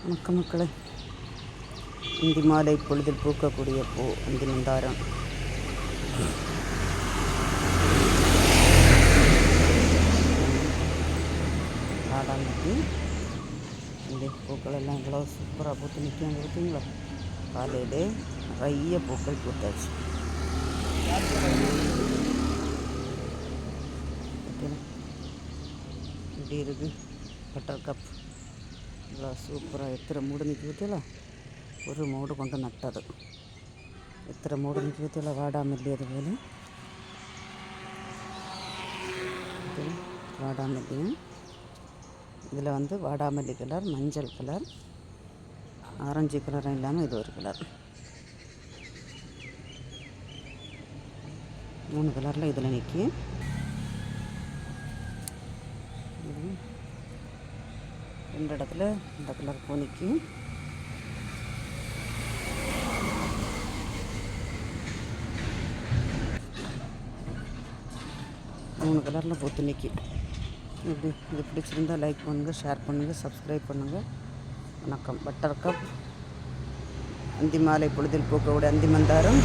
வணக்கம் மக்களே. இந்தி மாலை பொழுதில் பூக்கக்கூடிய பூ அந்தி மந்தாரம். காடாங்கட்டி இந்த பூக்கள் எல்லாம் இவ்வளோ சூப்பராக பூத்து நிற்கும். இருக்குங்களா? காலையில் நிறைய பூக்கள் பூத்தாச்சு. இப்படி இருக்குது பட்டர் கப் இவ்வளோ சூப்பராக எத்தனை மூடு நிற்க பற்றியல ஒரு மூடு கொண்டு நட்டது. எத்தனை மூடு நிற்க பற்றியல வாடாமல்லி அது போல வாடாமல்லியும் இதில் வந்து வாடாமல்லி கலர் மஞ்சள் கலர் ஆரஞ்சு கலரும் இல்லாமல் இது ஒரு கலர். மூணு கலரில் இதில் நிற்கி ரெண்டு இடத்துல இந்த கலர் பூ நிற்கும். மூணு கலரில் பூத்து நிற்கி இப்படி இது பிடிச்சிருந்தால் லைக் பண்ணுங்கள் ஷேர் பண்ணுங்கள் சப்ஸ்கிரைப் பண்ணுங்கள் வணக்கம். பட்டர் கப் அந்தி மாலை பொழுதில் பூக்கக்கூடிய அந்தி மந்தாரம்